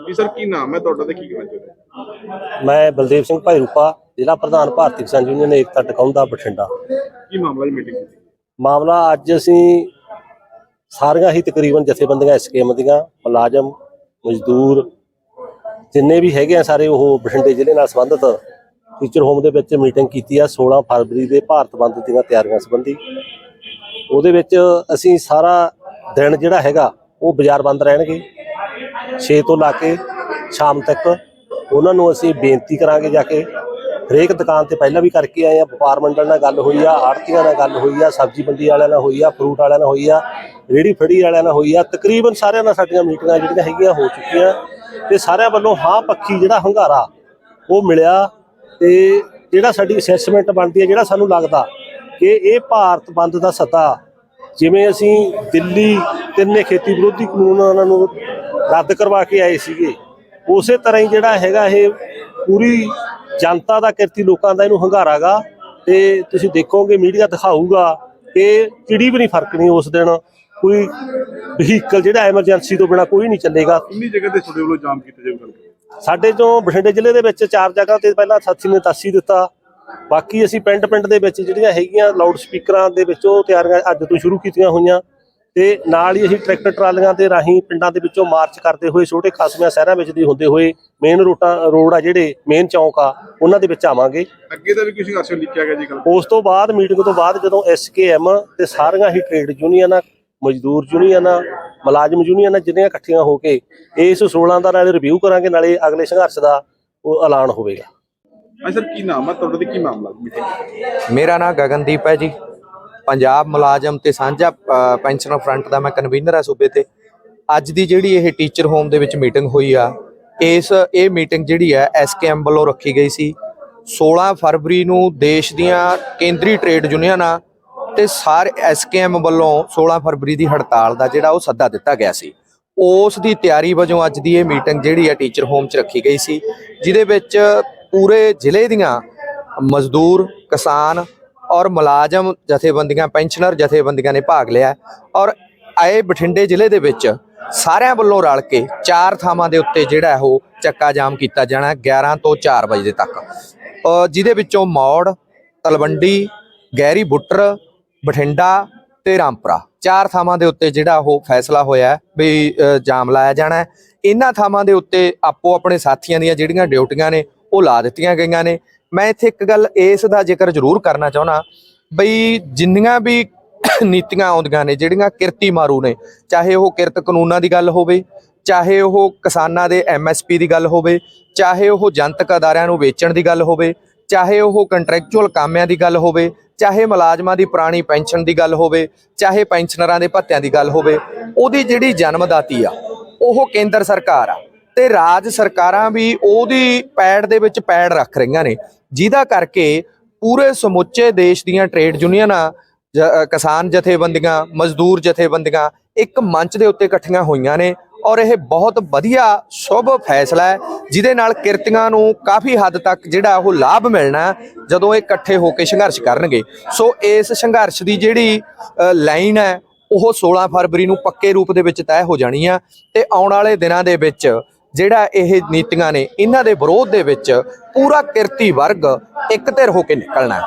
ਜੀ ਸਰ ਕੀ ਨਾਮ ਹੈ ਤੁਹਾਡਾ ਤੇ ਕੀ ਕਹਿਣਾ ਚਾਹੁੰਦੇ? ਮੈਂ ਬਲਦੇਵ ਸਿੰਘ ਭਾਈ ਰੂਪਾ ਜ਼ਿਲ੍ਹਾ ਪ੍ਰਧਾਨ ਭਾਰਤੀ ਕਿਸਾਨ ਯੂਨੀਅਨ ਏਕਤਾ ਟਿਕਾਉਂਦਾ ਬਠਿੰਡਾ ਕੀ ਮਾਮਲਾ ਜੀ ਮੀਟਿੰਗ ਮਾਮਲਾ ਅੱਜ ਅਸੀਂ ਸਾਰੀਆਂ ਹੀ ਤਕਰੀਬਨ ਜਥੇਬੰਦੀਆਂ ਐਸਕੇਐਮ ਦੀਆਂ ਮੁਲਾਜ਼ਮ ਮਜ਼ਦੂਰ ਜਿੰਨੇ ਵੀ ਹੈਗੇ ਆ ਸਾਰੇ ਉਹ ਬਠਿੰਡੇ ਜ਼ਿਲ੍ਹੇ ਨਾਲ ਸੰਬੰਧਿਤ ਟੀਚਰ ਹੋਮ ਦੇ ਵਿੱਚ ਮੀਟਿੰਗ ਕੀਤੀ ਆ 16 ਫਰਵਰੀ ਦੇ ਭਾਰਤ ਬੰਦ ਦੀਆਂ ਤਿਆਰੀਆਂ ਸੰਬੰਧੀ। ਉਹਦੇ ਵਿੱਚ ਅਸੀਂ ਸਾਰਾ ਦਿਨ ਜਿਹੜਾ ਹੈਗਾ, ਉਹ ਬਾਜ਼ਾਰ ਬੰਦ ਰਹਿਣਗੇ। 6 ਤੋਂ ਲਾ ਕੇ ਸ਼ਾਮ ਤੱਕ ਉਹਨਾਂ ਨੂੰ ਅਸੀਂ ਬੇਨਤੀ ਕਰਾਂਗੇ ਜਾ ਕੇ ਹਰੇਕ ਦੁਕਾਨ ਤੇ ਪਹਿਲਾਂ ਵੀ ਕਰਕੇ ਆਏ ਆ। ਵਪਾਰ ਮੰਡਲ ਨਾਲ ਗੱਲ ਹੋਈ ਆ, ਆੜਤੀਆਂ ਨਾਲ ਗੱਲ ਹੋਈ ਆ, ਸਬਜ਼ੀ ਮੰਡੀ ਵਾਲਿਆਂ ਨਾਲ ਹੋਈ ਆ ਫਰੂਟ ਵਾਲਿਆਂ ਨਾਲ ਹੋਈ ਆ ਰੇੜੀ ਫੜੀ ਵਾਲਿਆਂ ਨਾਲ ਹੋਈ ਆ। ਤਕਰੀਬਨ ਸਾਰਿਆਂ ਨਾਲ ਸਾਡੀਆਂ ਮੀਟਿੰਗਾਂ ਜਿਹੜੀਆਂ ਹੈਗੀਆਂ ਹੋ ਚੁੱਕੀਆਂ। ਤੇ ਸਾਰਿਆਂ ਵੱਲੋਂ ਹਾਂ ਪੱਖੀ ਜਿਹੜਾ ਹੰਗਾਰਾ, ਉਹ ਮਿਲਿਆ। ਤੇ ਜਿਹੜਾ ਸਾਡੀ ਅਸੈਸਮੈਂਟ ਬਣਦੀ ਹੈ, ਜਿਹੜਾ ਸਾਨੂੰ ਲੱਗਦਾ ਕਿ ਇਹ ਭਾਰਤ ਬੰਦ ਦਾ ਸੱਦਾ, ਜਿਵੇਂ ਅਸੀਂ ਦਿੱਲੀ ਤਿੰਨੇ ਖੇਤੀ ਵਿਰੋਧੀ ਕਾਨੂੰਨ ਉਹਨਾਂ ਨੂੰ ਰੱਦ ਕਰਵਾ ਕੇ ਆਏ ਸੀਗੇ, ਉਸੇ ਤਰ੍ਹਾਂ ਹੀ ਜਿਹੜਾ ਹੈਗਾ ਇਹ ਪੂਰੀ ਜਨਤਾ ਦਾ ਕਿਰਤੀ ਲੋਕਾਂ ਦਾ ਇਹਨੂੰ ਹੰਗਾਰਾਗਾ ਤੇ ਤੁਸੀਂ ਦੇਖੋਗੇ, ਮੀਡੀਆ ਦਿਖਾਊਗਾ ਕਿ ਚਿੜੀ ਵੀ ਨਹੀਂ ਫ਼ਰਕ ਨਹੀਂ ਉਸ ਦਿਨ, ਕੋਈ ਵਹੀਕਲ ਜਿਹੜਾ ਐਮਰਜੈਂਸੀ ਤੋਂ ਬਿਨਾ ਕੋਈ ਨਹੀਂ ਚੱਲੇਗਾ। ਕਿੰਨੀ ਜਗ੍ਹਾ ਤੇ ਤੁਹਾਡੇ ਵੱਲੋਂ ਜਾਮ ਕੀਤੇ ਜਾਵੇ ਸਾਡੇ ਤੋਂ ਬਠਿੰਡੇ ਜ਼ਿਲ੍ਹੇ ਦੇ ਵਿੱਚ ਚਾਰ ਜਗ੍ਹਾ ਤੇ ਪਹਿਲਾਂ ਸਾਥੀ ਨੇ ਤਾਸੀ ਦਿੱਤਾ। ਬਾਕੀ ਅਸੀਂ ਪਿੰਡ ਪਿੰਡ ਦੇ ਵਿੱਚ ਜਿਹੜੀਆਂ ਹੈਗੀਆਂ ਲਾਊਡ ਸਪੀਕਰਾਂ ਦੇ ਵਿੱਚ ਉਹ ਤਿਆਰੀਆਂ ਅੱਜ ਤੋਂ ਸ਼ੁਰੂ ਕੀਤੀਆਂ ਹੋਈਆਂ ਤੇ ਨਾਲ ਹੀ ਅਸੀਂ ਟਰੈਕਟਰ ਟਰਾਲੀਆਂ ਦੇ ਰਾਹੀਂ ਪਿੰਡਾਂ ਦੇ ਵਿੱਚੋਂ ਮਾਰਚ ਕਰਦੇ ਹੋਏ ਛੋਟੇ ਕਸਬਿਆਂ ਸ਼ਹਿਰਾਂ ਵਿੱਚ ਦੀ ਹੁੰਦੇ ਹੋਏ ਮੇਨ ਰੋਟਾਂ ਰੋਡ ਆ ਜਿਹੜੇ ਮੇਨ ਚੌਂਕ ਆ ਉਹਨਾਂ ਦੇ ਵਿੱਚ ਆਵਾਂਗੇ। ਅੱਗੇ ਦਾ ਵੀ ਕਿਸੇ ਆਸਨ ਲਿਖਿਆ ਗਿਆ ਜੀ ਗੱਲ ਉਸ ਤੋਂ ਬਾਅਦ ਮੀਟਿੰਗ ਤੋਂ ਬਾਅਦ ਜਦੋਂ ਐਸਕੇਐਮ ਤੇ ਸਾਰੀਆਂ ਹੀ ਟ੍ਰੇਡ ਯੂਨੀਅਨਾਂ ਮਜ਼ਦੂਰ ਯੂਨੀਅਨਾਂ ਮੁਲਾਜ਼ਮ ਯੂਨੀਅਨਾਂ ਜਿਹੜੀਆਂ ਇਕੱਠੀਆਂ ਹੋ ਕੇ ਇਸ 16 ਦਾ ਨਾਲੇ ਰਿਵਿਊ ਕਰਾਂਗੇ ਨਾਲੇ ਅਗਲੇ ਸੰਘਰਸ਼ ਦਾ ਉਹ ਐਲਾਨ ਹੋਵੇਗਾ। ਹਾਂ ਸਰ ਕੀ ਨਾਮ ਹੈ? ਤੁਹਾਡਾ ਤੇ ਕੀ ਮਾਮਲਾ ਮੀਟਿੰਗ ਮੇਰਾ ਨਾਮ ਗਗਨਦੀਪ ਹੈ ਜੀ। ਪੰਜਾਬ ਮੁਲਾਜ਼ਮ ਤੇ ਸਾਂਝਾ ਪੈਨਸ਼ਨਰ ਫਰੰਟ ਦਾ ਮੈਂ ਕਨਵੀਨਰ ਹਾਂ ਸੂਬੇ ਤੇ। ਅੱਜ ਦੀ ਜਿਹੜੀ ਇਹ ਟੀਚਰ ਹੋਮ ਦੇ ਵਿੱਚ ਮੀਟਿੰਗ ਹੋਈ ਆ ਇਸ ਇਹ ਮੀਟਿੰਗ ਜਿਹੜੀ ਹੈ ਐਸਕੇਐਮ ਵੱਲੋਂ ਰੱਖੀ ਗਈ ਸੀ। 16 ਫਰਵਰੀ ਨੂੰ ਦੇਸ਼ ਦੀਆਂ ਕੇਂਦਰੀ ਟ੍ਰੇਡ ਯੂਨੀਅਨਾਂ ਤੇ ਸਾਰੇ ਐਸਕੇਐਮ ਵੱਲੋਂ 16 ਫਰਵਰੀ ਦੀ ਹੜਤਾਲ ਦਾ ਜਿਹੜਾ ਉਹ ਸੱਦਾ ਦਿੱਤਾ ਗਿਆ ਸੀ। ਉਸ ਦੀ ਤਿਆਰੀ ਵਜੋਂ ਅੱਜ ਦੀ ਇਹ ਮੀਟਿੰਗ ਜਿਹੜੀ ਹੈ ਟੀਚਰ ਹੋਮ 'ਚ ਰੱਖੀ ਗਈ ਸੀ, ਜਿਹਦੇ ਵਿੱਚ ਪੂਰੇ ਜ਼ਿਲ੍ਹੇ ਦੀਆਂ ਮਜ਼ਦੂਰ, ਕਿਸਾਨ ਔਰ ਮੁਲਾਜ਼ਮ ਜਥੇਬੰਦੀਆਂ, ਪੈਨਸ਼ਨਰ ਜਥੇਬੰਦੀਆਂ ਨੇ ਭਾਗ ਲਿਆ ਔਰ ਆਏ ਬਠਿੰਡੇ ਜ਼ਿਲ੍ਹੇ ਦੇ ਵਿੱਚ ਸਾਰਿਆਂ ਵੱਲੋਂ ਰਲ ਕੇ ਚਾਰ ਥਾਵਾਂ ਦੇ ਉੱਤੇ ਜਿਹੜਾ ਉਹ ਚੱਕਾ ਜਾਮ ਕੀਤਾ ਜਾਣਾ ਹੈ 11 ਤੋਂ 4 ਵਜੇ ਤੱਕ। ਜਿਹਦੇ ਵਿੱਚੋਂ ਮੌੜ, ਤਲਵੰਡੀ, ਗਹਿਰੀ ਬੁੱਟਰ ਬਠਿੰਡਾ ਤੇ ਰਾਮਪੁਰਾ। ਚਾਰ ਥਾਵਾਂ ਦੇ ਉੱਤੇ ਜਿਹੜਾ ਉਹ ਫੈਸਲਾ ਹੋਇਆ ਵੀ ਜਾਮ ਲਾਇਆ ਜਾਣਾ ਇਹਨਾਂ ਥਾਵਾਂ ਦੇ ਉੱਤੇ ਆਪੋ ਆਪਣੇ ਸਾਥੀਆਂ ਦੀਆਂ ਜਿਹੜੀਆਂ ਡਿਊਟੀਆਂ ਨੇ, ਉਹ ਲਾ ਦਿੱਤੀਆਂ ਗਈਆਂ ਨੇ। ਮੈਂ ਇੱਥੇ ਇੱਕ ਗੱਲ ਇਸ ਦਾ ਜ਼ਿਕਰ ਜ਼ਰੂਰ ਕਰਨਾ ਚਾਹੁੰਦਾ ਬਈ, ਜਿੰਨੀਆਂ ਵੀ ਨੀਤੀਆਂ ਆਉਂਦੀਆਂ ਨੇ, ਜਿਹੜੀਆਂ ਕਿਰਤੀ ਮਾਰੂ ਨੇ, ਚਾਹੇ ਉਹ ਕਿਰਤ ਕਾਨੂੰਨਾਂ ਦੀ ਗੱਲ ਹੋਵੇ, ਚਾਹੇ ਉਹ ਕਿਸਾਨਾਂ ਦੇ ਐਮਐਸਪੀ ਦੀ ਗੱਲ ਹੋਵੇ, ਚਾਹੇ ਉਹ ਜਨਤਕ ਅਦਾਰਿਆਂ ਨੂੰ ਵੇਚਣ ਦੀ ਗੱਲ ਹੋਵੇ, ਚਾਹੇ ਉਹ ਕੰਟਰੈਕਚੁਅਲ ਕਾਮਿਆਂ ਦੀ ਗੱਲ ਹੋਵੇ ਚਾਹੇ ਮੁਲਾਜ਼ਮਾਂ ਦੀ ਪੁਰਾਣੀ ਪੈਨਸ਼ਨ ਦੀ ਗੱਲ ਹੋਵੇ, ਚਾਹੇ ਪੈਨਸ਼ਨਰਾਂ ਦੇ ਭੱਤਿਆਂ ਦੀ ਗੱਲ ਹੋਵੇ, ਉਹਦੀ ਜਿਹੜੀ ਜਨਮਦਾਤੀ ਆ, ਉਹ ਕੇਂਦਰ ਸਰਕਾਰ ਆ ਤੇ ਰਾਜ ਸਰਕਾਰਾਂ ਵੀ ਉਹਦੀ ਪੈੜ ਦੇ ਵਿੱਚ ਪੈੜ ਰੱਖ ਰਹੀਆਂ ਨੇ, ਜਿਹਦਾ ਕਰਕੇ ਪੂਰੇ ਸਮੁੱਚੇ ਦੇਸ਼ ਦੀਆਂ ਟ੍ਰੇਡ ਯੂਨੀਅਨਾਂ ਜ- ਕਿਸਾਨ ਜਥੇਬੰਦੀਆਂ, ਮਜ਼ਦੂਰ ਜਥੇਬੰਦੀਆਂ ਇੱਕ ਮੰਚ ਦੇ ਉੱਤੇ ਇਕੱਠੀਆਂ ਹੋਈਆਂ ਨੇ ਔਰ ਇਹ ਬਹੁਤ ਵਧੀਆ ਸ਼ੁਭ ਫੈਸਲਾ ਹੈ, ਜਿਹਦੇ ਨਾਲ ਕਿਰਤੀਆਂ ਨੂੰ ਕਾਫੀ ਹੱਦ ਤੱਕ ਜਿਹੜਾ ਉਹ ਲਾਭ ਮਿਲਣਾ ਜਦੋਂ ਇਹ ਇਕੱਠੇ ਹੋ ਕੇ ਸੰਘਰਸ਼ ਕਰਨਗੇ। ਸੋ ਇਸ ਸੰਘਰਸ਼ ਦੀ ਜਿਹੜੀ ਲਾਈਨ ਹੈ, ਉਹ 16 ਫਰਵਰੀ ਨੂੰ ਪੱਕੇ ਰੂਪ ਦੇ ਵਿੱਚ ਤੈਅ ਹੋ ਜਾਣੀ ਆ ਤੇ ਆਉਣ ਵਾਲੇ ਦਿਨਾਂ ਦੇ ਵਿੱਚ ਜਿਹੜਾ ਇਹ ਨੀਤੀਆਂ ਨੇ, ਇਹਨਾਂ ਦੇ ਵਿਰੋਧ ਦੇ ਵਿੱਚ ਪੂਰਾ ਕਿਰਤੀ ਵਰਗ ਇੱਕ ਧਿਰ ਹੋ ਕੇ ਨਿਕਲਣਾ